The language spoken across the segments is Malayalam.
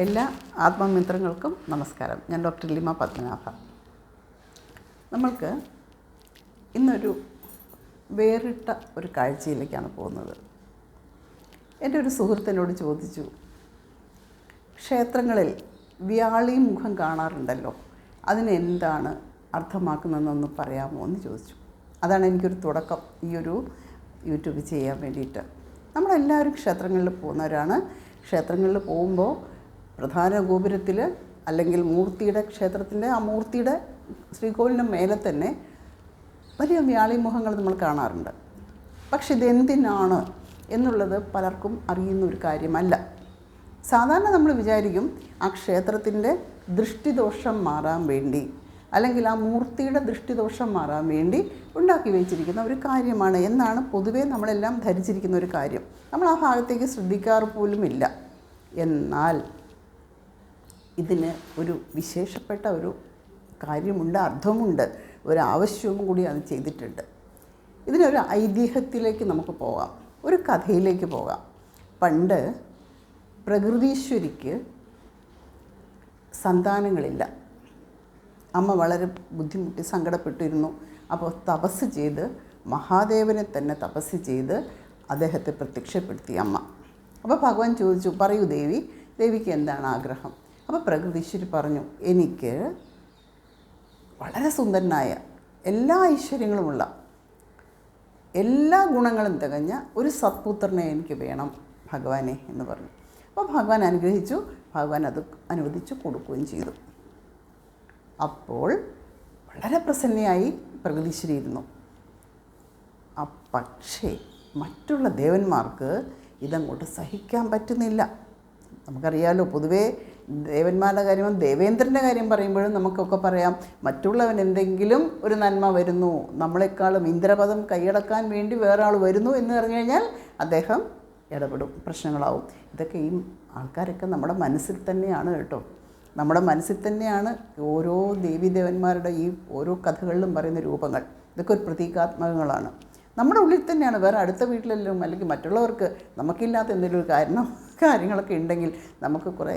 എല്ലാ ആത്മമിത്രങ്ങൾക്കും നമസ്കാരം. ഞാൻ ഡോക്ടർ ലിമ പത്മനാഭ. നമ്മൾക്ക് ഇന്നൊരു വേറിട്ട ഒരു കാഴ്ചയിലേക്കാണ് പോകുന്നത്. എന്റെ ഒരു സുഹൃത്തിനോട് ചോദിച്ചു ക്ഷേത്രങ്ങളിൽ വ്യാളി മുഖം കാണാറുണ്ടല്ലോ അതിനെന്താണ് അർത്ഥമാക്കുന്നതെന്നൊന്ന് പറയാമോ? എന്ന് ചോദിച്ചു. അതാണ് എനിക്കൊരു തുടക്കം ഈ ഒരു യൂട്യൂബ് ചെയ്യാൻ വേണ്ടിയിട്ട്. നമ്മളെല്ലാവരും ക്ഷേത്രങ്ങളിൽ പോകുന്നവരാണ്. ക്ഷേത്രങ്ങളിൽ പോകുമ്പോൾ പ്രധാന ഗോപുരത്തിൽ അല്ലെങ്കിൽ മൂർത്തിയുടെ ക്ഷേത്രത്തിന്റെ ആ മൂർത്തിയുടെ ശ്രീകോവിലിന്റെ മേലെ തന്നെ വലിയ വ്യാളിമുഖങ്ങൾ നമ്മൾ കാണാറുണ്ട്. പക്ഷെ ഇതെന്തിനാണ് എന്നുള്ളത് പലർക്കും അറിയുന്ന ഒരു കാര്യമല്ല. സാധാരണ നമ്മൾ വിചാരിക്കും ആ ക്ഷേത്രത്തിന്റെ ദൃഷ്ടിദോഷം മാറാൻ വേണ്ടി അല്ലെങ്കിൽ ആ മൂർത്തിയുടെ ദൃഷ്ടിദോഷം മാറാൻ വേണ്ടി ഉണ്ടാക്കി വെച്ചിരിക്കുന്ന ഒരു കാര്യമാണ് എന്നാണ് പൊതുവേ നമ്മളെല്ലാം ധരിച്ചിരിക്കുന്ന ഒരു കാര്യം. നമ്മൾ ആ ഭാഗത്തേക്ക് ശ്രദ്ധിക്കാറ് പോലുമില്ല. എന്നാൽ ഇതിന് ഒരു വിശേഷപ്പെട്ട ഒരു കാര്യമുണ്ട് അർത്ഥമുണ്ട് ഒരു ആവശ്യവും കൂടി അത് ചെയ്തിട്ടുണ്ട്. ഇതിനൊരു ഐതിഹ്യത്തിലേക്ക് നമുക്ക് പോകാം ഒരു കഥയിലേക്ക് പോകാം. പണ്ട് പ്രകൃതീശ്വരിക്ക് സന്താനങ്ങളില്ല. അമ്മ വളരെ ബുദ്ധിമുട്ടി സങ്കടപ്പെട്ടിരുന്നു. അപ്പോൾ തപസ് ചെയ്ത് മഹാദേവനെ തന്നെ തപസ് ചെയ്ത് അദ്ദേഹത്തെ പ്രത്യക്ഷപ്പെടുത്തി അമ്മ. അപ്പോൾ ഭഗവാൻ ചോദിച്ചു പറയൂ ദേവി ദേവിക്ക് എന്താണ് ആഗ്രഹം? അപ്പോൾ പ്രകൃതീശ്വരി പറഞ്ഞു എനിക്ക് വളരെ സുന്ദരനായ എല്ലാ ഐശ്വര്യങ്ങളുമുള്ള എല്ലാ ഗുണങ്ങളും തികഞ്ഞ ഒരു സത്പുത്രനെ എനിക്ക് വേണം ഭഗവാനെ എന്ന് പറഞ്ഞു. അപ്പോൾ ഭഗവാൻ അനുഗ്രഹിച്ചു ഭഗവാൻ അത് അനുവദിച്ചു കൊടുക്കുകയും ചെയ്തു. അപ്പോൾ വളരെ പ്രസന്നയായി പ്രകൃതിശ്വരി ഇരുന്നു. പക്ഷേ മറ്റുള്ള ദേവന്മാർക്ക് ഇതങ്ങോട്ട് സഹിക്കാൻ പറ്റുന്നില്ല. നമുക്കറിയാലോ പൊതുവേ ദേവന്മാരുടെ കാര്യം ദേവേന്ദ്രന്റെ കാര്യം പറയുമ്പോഴും നമുക്കൊക്കെ പറയാം മറ്റുള്ളവൻ എന്തെങ്കിലും ഒരു നന്മ വരുന്നു നമ്മളെക്കാളും ഇന്ദ്രപദം കൈയടക്കാൻ വേണ്ടി വേറെ ആൾ വരുന്നു എന്ന് പറഞ്ഞു കഴിഞ്ഞാൽ അദ്ദേഹം ഇടപെടും പ്രശ്നങ്ങളാവും. ഇതൊക്കെ ഈ ആൾക്കാരൊക്കെ നമ്മുടെ മനസ്സിൽ തന്നെയാണ് കേട്ടോ. നമ്മുടെ മനസ്സിൽ തന്നെയാണ് ഓരോ ദേവീദേവന്മാരുടെ ഈ ഓരോ കഥകളിലും പറയുന്ന രൂപങ്ങൾ. ഇതൊക്കെ ഒരു പ്രതീകാത്മകങ്ങളാണ്. നമ്മുടെ ഉള്ളിൽ തന്നെയാണ് വേറെ അടുത്ത വീട്ടിലെല്ലാം അല്ലെങ്കിൽ മറ്റുള്ളവർക്ക് നമുക്കില്ലാത്ത എന്തെങ്കിലും കാരണം കാര്യങ്ങളൊക്കെ ഉണ്ടെങ്കിൽ നമുക്ക് കുറേ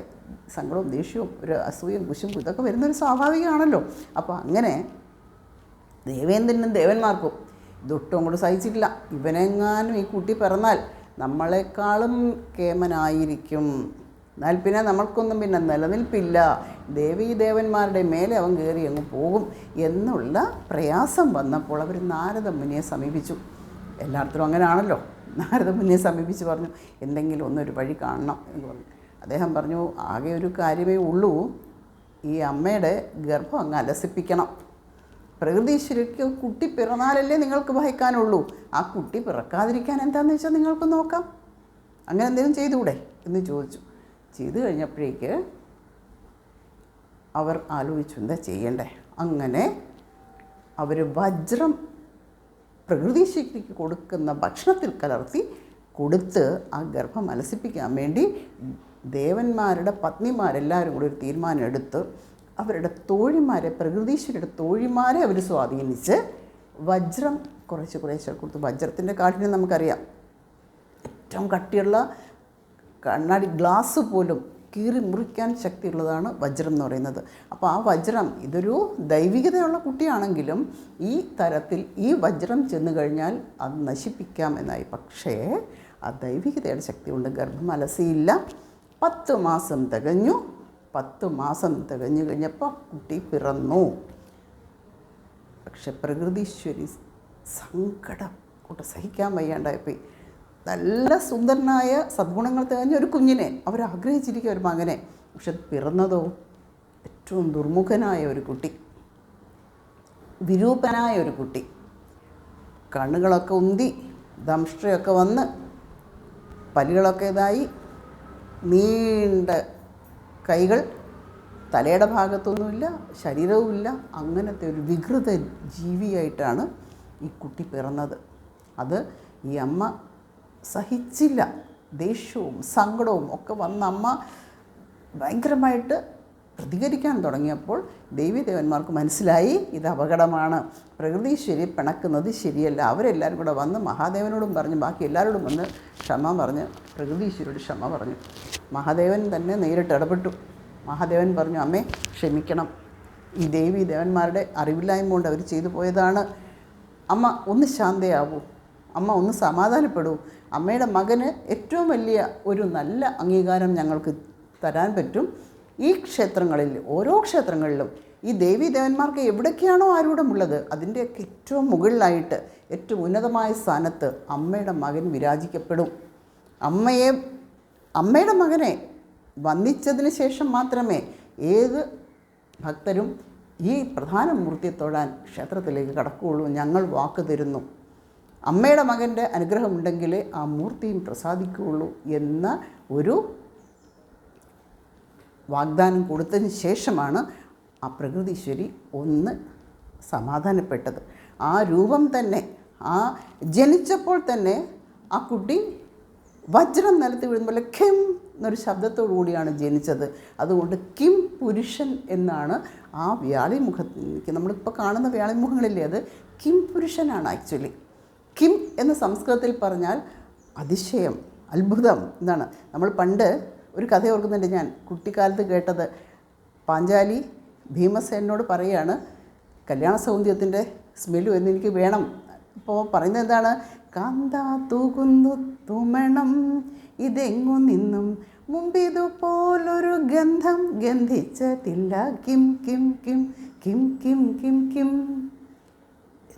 സങ്കടവും ദേഷ്യവും ഒരു അസൂയും കുശുമ്പും ഇതൊക്കെ വരുന്നൊരു സ്വാഭാവികമാണല്ലോ. അപ്പോൾ അങ്ങനെ ദേവേന്ദ്രനും ദേവന്മാർക്കും ഇതൊട്ടും അങ്ങോട്ട് സഹിച്ചിട്ടില്ല. ഇവനെങ്ങാനും ഈ കുട്ടി പിറന്നാൽ നമ്മളെക്കാളും കേമനായിരിക്കും. എന്നാൽ പിന്നെ നമ്മൾക്കൊന്നും പിന്നെ നിലനിൽപ്പില്ല. ദേവീ ദേവന്മാരുടെ മേലെ അവൻ കയറി അങ്ങ് പോകും എന്നുള്ള പ്രയാസം വന്നപ്പോൾ അവർ നാരദ മുനിയെ സമീപിച്ചു. എല്ലായിടത്തും അങ്ങനെയാണല്ലോ. നാരദ മുന്നേ സമീപിച്ച് പറഞ്ഞു എന്തെങ്കിലും ഒന്നൊരു വഴി കാണണം എന്ന് പറഞ്ഞു. അദ്ദേഹം പറഞ്ഞു ആകെ ഒരു കാര്യമേ ഉള്ളൂ. ഈ അമ്മയുടെ ഗർഭം അങ്ങ് അലസിപ്പിക്കണം. പ്രകൃതീശ്വരിക്ക് കുട്ടി പിറന്നാലല്ലേ നിങ്ങൾക്ക് വഹിക്കാനുള്ളൂ. ആ കുട്ടി പിറക്കാതിരിക്കാൻ എന്താണെന്ന് വെച്ചാൽ നിങ്ങൾക്ക് നോക്കാം. അങ്ങനെ എന്തെങ്കിലും ചെയ്തുകൂടെ? എന്ന് ചോദിച്ചു. ചെയ്തു കഴിഞ്ഞപ്പോഴേക്ക് അവർ ആലോചിച്ചു എന്താ ചെയ്യണ്ടേ? അങ്ങനെ അവർ വജ്രം പ്രകൃതിശക്തിക്ക് കൊടുക്കുന്ന ഭക്ഷണത്തിൽ കലർത്തി കൊടുത്ത് ആ ഗർഭം അലസിപ്പിക്കാൻ വേണ്ടി ദേവന്മാരുടെ പത്നിമാരെല്ലാവരും കൂടി ഒരു തീരുമാനം എടുത്ത് അവരുടെ തോഴിമാരെ പ്രകൃതീശ്വരുടെ തോഴിമാരെ അവർ സ്വാധീനിച്ച് വജ്രം കുറച്ച് കുറേശ്ശെ കൊടുത്തു. വജ്രത്തിന്റെ കാഠിന്യം നമുക്കറിയാം. ഏറ്റവും കട്ടിയുള്ള കണ്ണാടി ഗ്ലാസ് പോലും കീറി മുറിക്കാൻ ശക്തിയുള്ളതാണ് വജ്രം എന്ന് പറയുന്നത്. അപ്പോൾ ആ വജ്രം ഇതൊരു ദൈവികതയുള്ള കുട്ടിയാണെങ്കിലും ഈ തരത്തിൽ ഈ വജ്രം ചെന്ന് കഴിഞ്ഞാൽ അത് നശിപ്പിക്കാം എന്നായി. പക്ഷേ ആ ദൈവികതയുടെ ശക്തി കൊണ്ട് ഗർഭം അലസിയില്ല പത്ത് മാസം തികഞ്ഞു. പത്ത് മാസം തികഞ്ഞു കഴിഞ്ഞപ്പോൾ കുട്ടി പിറന്നു. പക്ഷെ പ്രകൃതീശ്വരി സങ്കടം കൂട്ട് സഹിക്കാൻ വയ്യാണ്ടായിപ്പോയി. നല്ല സുന്ദരനായ സദ്ഗുണങ്ങൾ തികഞ്ഞ ഒരു കുഞ്ഞിനെ. അവർ ആഗ്രഹിച്ചിരിക്കുക ഒരു മകനെ. പക്ഷെ പിറന്നതോ ഏറ്റവും ദുർമുഖനായ ഒരു കുട്ടി. വിരൂപനായ ഒരു കുട്ടി. കണ്ണുകളൊക്കെ ഉന്തി ദംഷ്ട്രയൊക്കെ വന്ന് പല്ലുകളൊക്കെ ഇതായി നീണ്ട കൈകൾ തലയുടെ ഭാഗത്തൊന്നുമില്ല ശരീരവുമില്ല അങ്ങനത്തെ ഒരു വികൃത ജീവിയായിട്ടാണ് ഈ കുട്ടി പിറന്നത്. അത് ഈ അമ്മ സഹിച്ചില്ല. ദേഷ്യവും സങ്കടവും ഒക്കെ വന്ന അമ്മ ഭയങ്കരമായിട്ട് പ്രതികരിക്കാൻ തുടങ്ങിയപ്പോൾ ദേവീദേവന്മാർക്ക് മനസ്സിലായി ഇത് അപകടമാണ്. പ്രകൃതി ശരി പിണക്കുന്നത് ശരിയല്ല. അവരെല്ലാവരും കൂടെ വന്ന് മഹാദേവനോടും പറഞ്ഞു ബാക്കി എല്ലാവരോടും വന്ന് ക്ഷമ പറഞ്ഞ് പ്രകൃതീശ്വരോട് ക്ഷമ പറഞ്ഞു. മഹാദേവൻ തന്നെ നേരിട്ട് ഇടപെട്ടു. മഹാദേവൻ പറഞ്ഞു അമ്മേ ക്ഷമിക്കണം. ഈ ദേവി ദേവന്മാരുടെ അറിവില്ലായ്മ കൊണ്ട് അവർ ചെയ്തു പോയതാണ്. അമ്മ ഒന്ന് ശാന്തയാവൂ. അമ്മ ഒന്ന് സമാധാനപ്പെടൂ. അമ്മയുടെ മകന് ഏറ്റവും വലിയ ഒരു നല്ല അംഗീകാരം ഞങ്ങൾക്ക് തരാൻ പറ്റും. ഈ ക്ഷേത്രങ്ങളിൽ ഓരോ ക്ഷേത്രങ്ങളിലും ഈ ദേവി ദേവന്മാർക്ക് എവിടൊക്കെയാണോ ആരൂഢമുള്ളത് അതിന്റെയൊക്കെ ഏറ്റവും മുകളിലായിട്ട് ഏറ്റവും ഉന്നതമായ സ്ഥാനത്ത് അമ്മയുടെ മകൻ വിരാജിക്കപ്പെടും. അമ്മയെ അമ്മയുടെ മകനെ വന്ദിച്ചതിന് ശേഷം മാത്രമേ ഏത് ഭക്തരും ഈ പ്രധാന മൂർത്തിയെ തൊഴാൻ ക്ഷേത്രത്തിലേക്ക് കടക്കുകയുള്ളൂ. ഞങ്ങൾ വാക്ക് തരുന്നു. അമ്മയുടെ മകന്റെ അനുഗ്രഹമുണ്ടെങ്കിലേ ആ മൂർത്തിയും പ്രസാദിക്കുകയുള്ളൂ എന്ന ഒരു വാഗ്ദാനം കൊടുത്തതിന് ശേഷമാണ് ആ പ്രകൃതീശ്വരി ഒന്ന് സമാധാനപ്പെട്ടത്. ആ രൂപം തന്നെ ആ ജനിച്ചപ്പോൾ തന്നെ ആ കുട്ടി വജ്രം നിലത്ത് വീഴുന്ന പോലെ ഖിം എന്നൊരു ശബ്ദത്തോടു കൂടിയാണ് ജനിച്ചത്. അതുകൊണ്ട് കിം പുരുഷൻ എന്നാണ് ആ വ്യാളിമുഖത്ത് നമ്മളിപ്പോൾ കാണുന്ന വ്യാളിമുഖങ്ങളില്ലേ അത്? കിം പുരുഷനാണ് ആക്ച്വലി. കിം എന്ന് സംസ്കൃതത്തിൽ പറഞ്ഞാൽ അതിശയം അത്ഭുതം എന്നാണ്. നമ്മൾ പണ്ട് ഒരു കഥ ഓർക്കുന്നുണ്ട് ഞാൻ കുട്ടിക്കാലത്ത് കേട്ടത്. പാഞ്ചാലി ഭീമസേനോട് പറയുകയാണ് കല്യാണ സൗന്ദര്യത്തിന്റെ സ്മെല്ല് എന്ന് എനിക്ക് വേണം. അപ്പോൾ പറയുന്നത് എന്താണ്? കാന്ത തൂകുന്നു തുമണം ഇതെങ്ങു നിന്നും മുമ്പിതുപോലൊരു ഗന്ധം ഗന്ധിച്ചതില്ല. കിം കിം കിം കിം കിം കിം കിം.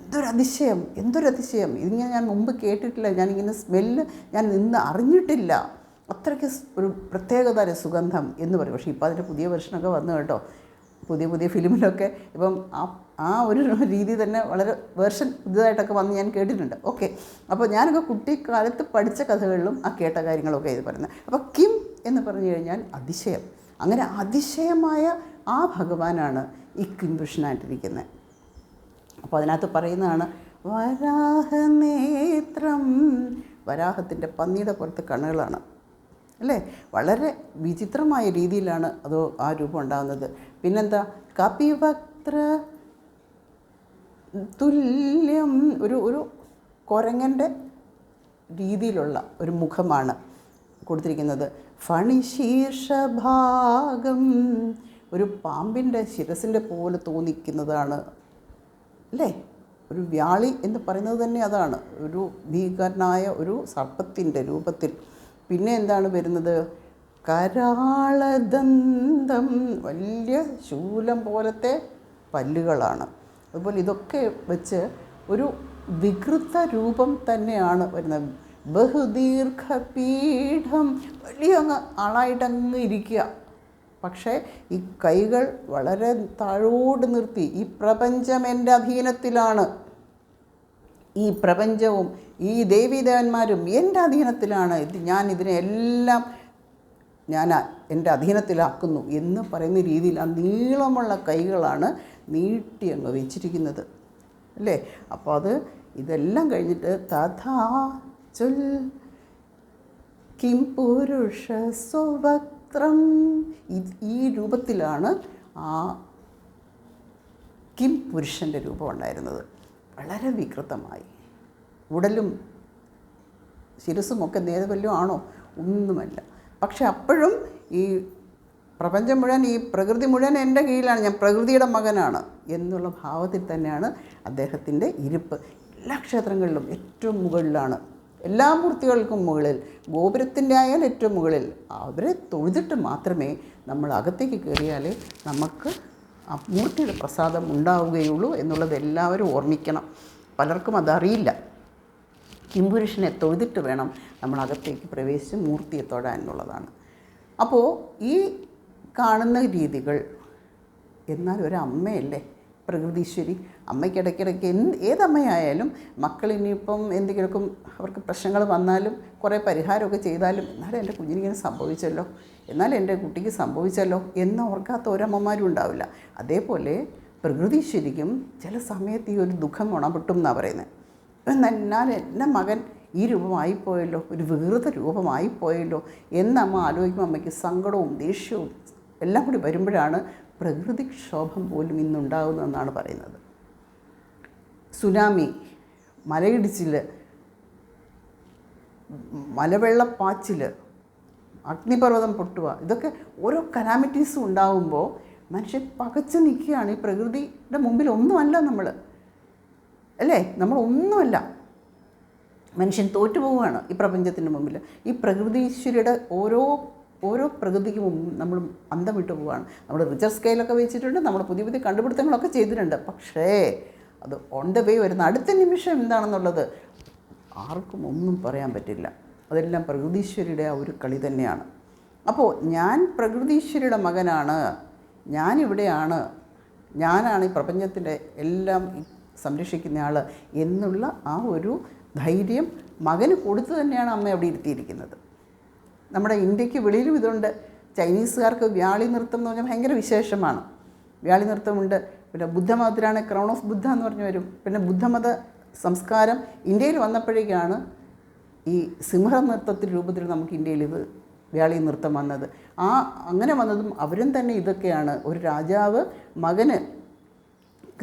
എന്തൊരു അതിശയം എന്തൊരു അതിശയം ഇതിങ്ങനെ ഞാൻ മുമ്പ് കേട്ടിട്ടില്ല. ഞാനിങ്ങനെ സ്മെല്ല് ഞാൻ നിന്ന് അറിഞ്ഞിട്ടില്ല. അത്രയ്ക്ക് ഒരു പ്രത്യേകതര സുഗന്ധം എന്ന് പറയും. പക്ഷേ ഇപ്പോൾ അതിന്റെ പുതിയ വെർഷനൊക്കെ വന്നു കേട്ടോ. പുതിയ പുതിയ ഫിലിമിലൊക്കെ ഇപ്പം ആ ആ ഒരു രീതി തന്നെ വളരെ വേർഷൻ പുതിയതായിട്ടൊക്കെ വന്ന് ഞാൻ കേട്ടിട്ടുണ്ട്. ഓക്കെ അപ്പോൾ ഞാനൊക്കെ കുട്ടിക്കാലത്ത് പഠിച്ച കഥകളിലും ആ കേട്ട കാര്യങ്ങളൊക്കെ ഇത് പറയുന്നത്. അപ്പോൾ കിം എന്ന് പറഞ്ഞു കഴിഞ്ഞാൽ അതിശയം. അങ്ങനെ അതിശയമായ ആ ഭഗവാനാണ് ഈ കിം അപ്പോൾ അതിനകത്ത് പറയുന്നതാണ് വരാഹനേത്രം വരാഹത്തിന്റെ പന്നിയുടെ പുറത്ത് കണ്ണുകളാണ്. അല്ലേ? വളരെ വിചിത്രമായ രീതിയിലാണ് അത് ആ രൂപം ഉണ്ടാകുന്നത്. പിന്നെന്താ? കപിവക്ത്ര തുല്യം ഒരു ഒരു കുരങ്ങന്റെ രീതിയിലുള്ള ഒരു മുഖമാണ് കൊടുത്തിരിക്കുന്നത്. ഫണിശീർഷഭാഗം ഒരു പാമ്പിന്റെ ശിരസിന്റെ പോലെ തോന്നിക്കുന്നതാണ് അല്ലേ? ഒരു വ്യാളി എന്ന് പറയുന്നത് തന്നെ അതാണ്. ഒരു ഭീകരനായ ഒരു സർപ്പത്തിന്റെ രൂപത്തിൽ. പിന്നെ എന്താണ് വരുന്നത്? കരാളദന്തം. വലിയ ശൂലം പോലത്തെ പല്ലുകളാണ്. അതുപോലെ ഇതൊക്കെ വെച്ച് ഒരു വികൃത രൂപം തന്നെയാണ് വരുന്നത്. ബഹുദീർഘപീഠം. വലിയ അങ്ങ് ആളായിട്ട് അങ്ങ് ഇരിക്കുക. പക്ഷേ ഈ കൈകൾ വളരെ താഴോട് നിർത്തി. ഈ പ്രപഞ്ചം എന്റെ അധീനത്തിലാണ്. ഈ പ്രപഞ്ചവും ഈ ദേവീദേവന്മാരും എന്റെ അധീനത്തിലാണ്. ഇത് ഞാൻ ഇതിനെ എല്ലാം ഞാൻ എന്റെ അധീനത്തിലാക്കുന്നു എന്ന് പറയുന്ന രീതിയിൽ ആ നീളമുള്ള കൈകളാണ് നീട്ടി അങ്ങ് വെച്ചിരിക്കുന്നത്. അല്ലേ? അപ്പോൾ അത് ഇതെല്ലാം കഴിഞ്ഞിട്ട് തഥാ ചൊൽ കിം പുരുഷ സുവക്ത്രം ഇത് ഈ രൂപത്തിലാണ് ആ കിം പുരുഷന്റെ രൂപം ഉണ്ടായിരുന്നത് വളരെ വികൃതമായി. ഉടലും ശിരസുമൊക്കെ നേരെ വല്ലതും ആണോ ഒന്നുമല്ല. പക്ഷെ അപ്പോഴും ഈ പ്രപഞ്ചം മുഴുവൻ ഈ പ്രകൃതി മുഴുവൻ എന്റെ കീഴിലാണ്. ഞാൻ പ്രകൃതിയുടെ മകനാണ് എന്നുള്ള ഭാവത്തിൽ തന്നെയാണ് അദ്ദേഹത്തിന്റെ ഇരിപ്പ്. എല്ലാ ക്ഷേത്രങ്ങളിലും ഏറ്റവും മുകളിലാണ് എല്ലാ മൂർത്തികൾക്കും മുകളിൽ ഗോപുരത്തിന്റെ ആയാൽ ഏറ്റവും മുകളിൽ അവരെ തൊഴുതിട്ട് മാത്രമേ നമ്മൾ അകത്തേക്ക് കയറിയാൽ നമുക്ക് ആ മൂർത്തിയുടെ പ്രസാദം ഉണ്ടാവുകയുള്ളൂ എന്നുള്ളത് എല്ലാവരും ഓർമ്മിക്കണം. പലർക്കും അതറിയില്ല. കിംപുരുഷനെ തൊഴുതിട്ട് വേണം നമ്മൾ അകത്തേക്ക് പ്രവേശിച്ച് മൂർത്തിയെ തൊഴാൻ എന്നുള്ളതാണ്. അപ്പോൾ ഈ കാണുന്ന രീതികൾ എന്നാൽ ഒരു അമ്മയല്ലേ പ്രകൃതീശ്വരി അമ്മയ്ക്ക് ഇടയ്ക്കിടയ്ക്ക് എന്ത് ഏതമ്മയായാലും മക്കൾ ഇനിയിപ്പം എന്തെങ്കിലുമൊക്കെ അവർക്ക് പ്രശ്നങ്ങൾ വന്നാലും കുറേ പരിഹാരമൊക്കെ ചെയ്താലും എന്നാലും എന്റെ കുഞ്ഞിനിങ്ങനെ സംഭവിച്ചല്ലോ. എന്നാലും എന്റെ കുട്ടിക്ക് സംഭവിച്ചല്ലോ എന്ന് ഓർക്കാത്ത ഒരമ്മമാരും ഉണ്ടാവില്ല. അതേപോലെ പ്രകൃതീശ്വരിക്കും ചില സമയത്ത് ഈ ഒരു ദുഃഖം ഗുണപെട്ടും എന്നാണ് പറയുന്നത്. എന്നാൽ എന്റെ മകൻ ഈ രൂപമായിപ്പോയല്ലോ ഒരു വികൃത രൂപമായിപ്പോയല്ലോ എന്നമ്മ ആലോചിക്കുമ്പോൾ അമ്മയ്ക്ക് സങ്കടവും ദേഷ്യവും എല്ലാം കൂടി വരുമ്പോഴാണ് പ്രകൃതിക്ഷോഭം പോലും ഇന്നുണ്ടാകുന്നതെന്നാണ് പറയുന്നത്. സുനാമി മലയിടിച്ചിൽ മലവെള്ളപ്പാച്ചിൽ അഗ്നിപർവതം പൊട്ടുക ഇതൊക്കെ ഓരോ കലാമിറ്റീസും ഉണ്ടാകുമ്പോൾ മനുഷ്യൻ പകച്ചു നിൽക്കുകയാണ് ഈ പ്രകൃതിയുടെ മുമ്പിൽ ഒന്നുമല്ല നമ്മൾ. അല്ലേ? നമ്മൾ ഒന്നുമല്ല. മനുഷ്യൻ തോറ്റു പോവുകയാണ് ഈ പ്രപഞ്ചത്തിന്റെ മുമ്പിൽ. ഈ പ്രകൃതി പ്രകൃതീശ്വരിയുടെ ഓരോ ഓരോ പ്രകൃതിക്ക് നമ്മൾ അന്തം വിട്ടു പോവുകയാണ് നമ്മൾ റിച്ചർ സ്കെയിലൊക്കെ വെച്ചിട്ടുണ്ട് നമ്മൾ പുതിയ പുതിയ കണ്ടുപിടുത്തങ്ങളൊക്കെ ചെയ്തിട്ടുണ്ട്. പക്ഷേ അത് ഓൺ ദ വേ വരുന്ന അടുത്ത നിമിഷം എന്താണെന്നുള്ളത് ആർക്കും ഒന്നും പറയാൻ പറ്റില്ല. അതെല്ലാം പ്രകൃതീശ്വരിയുടെ ആ ഒരു കളി തന്നെയാണ്. അപ്പോൾ ഞാൻ പ്രകൃതീശ്വരിയുടെ മകനാണ് ഞാനിവിടെയാണ് ഞാനാണ് ഈ പ്രപഞ്ചത്തിന്റെ എല്ലാം സംരക്ഷിക്കുന്ന ആൾ എന്നുള്ള ആ ഒരു ധൈര്യം മകന് കൊടുത്തു തന്നെയാണ് അമ്മ അവിടെ ഇരുത്തിയിരിക്കുന്നത്. നമ്മുടെ ഇന്ത്യയ്ക്ക് വെളിയിലും ഇതുണ്ട്. ചൈനീസുകാർക്ക് വ്യാളി നൃത്തം എന്ന് പറഞ്ഞാൽ ഭയങ്കര വിശേഷമാണ്. വ്യാളി നൃത്തമുണ്ട്. പിന്നെ ബുദ്ധമതത്തിലാണ് ക്രൗൺ ഓഫ് ബുദ്ധ എന്ന് പറഞ്ഞു വരും. പിന്നെ ബുദ്ധമത സംസ്കാരം ഇന്ത്യയിൽ വന്നപ്പോഴേക്കാണ് ഈ സിംഹ നൃത്തത്തിന്റെ രൂപത്തിൽ നമുക്ക് ഇന്ത്യയിൽ ഇത് വ്യാളി നൃത്തം വന്നത്. ആ അങ്ങനെ വന്നതും അവരും തന്നെ ഇതൊക്കെയാണ്. ഒരു രാജാവ് മകന്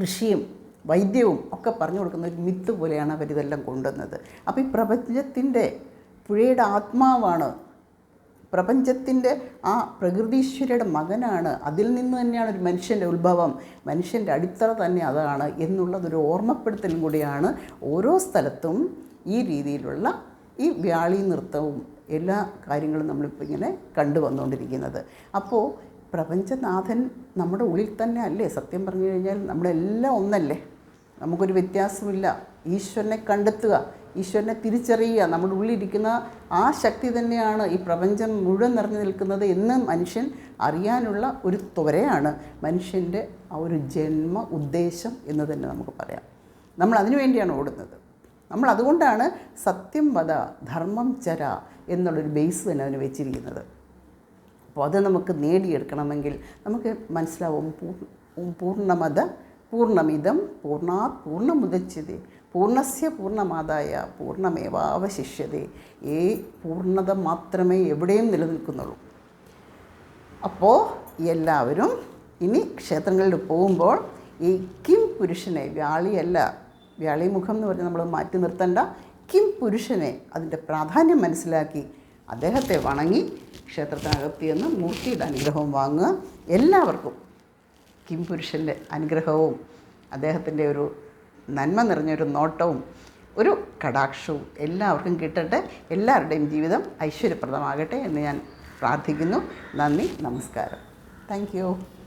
കൃഷിയും വൈദ്യവും ഒക്കെ പറഞ്ഞു കൊടുക്കുന്ന ഒരു മിത്ത് പോലെയാണ് അവരിതെല്ലാം കൊണ്ടുവന്നത്. അപ്പോൾ ഈ പ്രപഞ്ചത്തിന്റെ പുഴയുടെ ആത്മാവാണ് പ്രപഞ്ചത്തിന്റെ ആ പ്രകൃതീശ്വരയുടെ മകനാണ്. അതിൽ നിന്ന് തന്നെയാണ് ഒരു മനുഷ്യന്റെ ഉത്ഭവം. മനുഷ്യന്റെ അടിത്തറ തന്നെ അതാണ് എന്നുള്ളതൊരു ഓർമ്മപ്പെടുത്തലും കൂടിയാണ് ഓരോ സ്ഥലത്തും ഈ രീതിയിലുള്ള ഈ വ്യാളി നൃത്തവും എല്ലാ കാര്യങ്ങളും നമ്മളിപ്പോൾ ഇങ്ങനെ കണ്ടുവന്നുകൊണ്ടിരിക്കുന്നത് അപ്പോൾ പ്രപഞ്ചനാഥൻ നമ്മുടെ ഉള്ളിൽ തന്നെ അല്ലേ? സത്യം പറഞ്ഞു കഴിഞ്ഞാൽ നമ്മളെല്ലാം ഒന്നല്ലേ? നമുക്കൊരു വ്യത്യാസമില്ല. ഈശ്വരനെ കണ്ടെത്തുക. ഈശ്വരനെ തിരിച്ചറിയുക. നമ്മുടെ ഉള്ളിലിരിക്കുന്ന ആ ശക്തി തന്നെയാണ് ഈ പ്രപഞ്ചം മുഴുവൻ നിറഞ്ഞു നിൽക്കുന്നത് എന്ന് മനുഷ്യൻ അറിയാനുള്ള ഒരു ത്വരയാണ്. മനുഷ്യന്റെ ആ ഒരു ജന്മ ഉദ്ദേശം എന്ന് തന്നെ നമുക്ക് പറയാം. നമ്മൾ അതിനു വേണ്ടിയാണ് ഓടുന്നത്. നമ്മൾ അതുകൊണ്ടാണ് സത്യം വധ ധർമ്മം ചര എന്നുള്ളൊരു ബേസ് തന്നെ അതിന് വെച്ചിരിക്കുന്നത്. അപ്പോൾ അത് നമുക്ക് നേടിയെടുക്കണമെങ്കിൽ നമുക്ക് മനസ്സിലാവും പൂർ പൂർണമത പൂർണമിതം പൂർണാ പൂർണമുദച്യതേ പൂർണസ്യ പൂർണമാതായ പൂർണമേവാവശിഷ്യത ഈ പൂർണത മാത്രമേ എവിടെയും നിലനിൽക്കുന്നുള്ളൂ. അപ്പോൾ എല്ലാവരും ഇനി ക്ഷേത്രങ്ങളിൽ പോകുമ്പോൾ ഈ കിം പുരുഷനെ വ്യാളിയല്ല വ്യാളിമുഖം എന്ന് പറഞ്ഞ് നമ്മൾ മാറ്റി നിർത്തണ്ട. കിം പുരുഷനെ അതിന്റെ പ്രാധാന്യം മനസ്സിലാക്കി അദ്ദേഹത്തെ വണങ്ങി ക്ഷേത്രത്തിനകത്ത് ചെന്ന് മൂർത്തിയുടെ അനുഗ്രഹവും വാങ്ങുക. എല്ലാവർക്കും കിം പുരുഷന്റെ അനുഗ്രഹവും അദ്ദേഹത്തിന്റെ ഒരു നന്മ നിറഞ്ഞൊരു നോട്ടവും ഒരു കടാക്ഷവും എല്ലാവർക്കും കിട്ടട്ടെ. എല്ലാവരുടെയും ജീവിതം ഐശ്വര്യപ്രദമാകട്ടെ എന്ന് ഞാൻ പ്രാർത്ഥിക്കുന്നു. നന്ദി നമസ്കാരം. താങ്ക്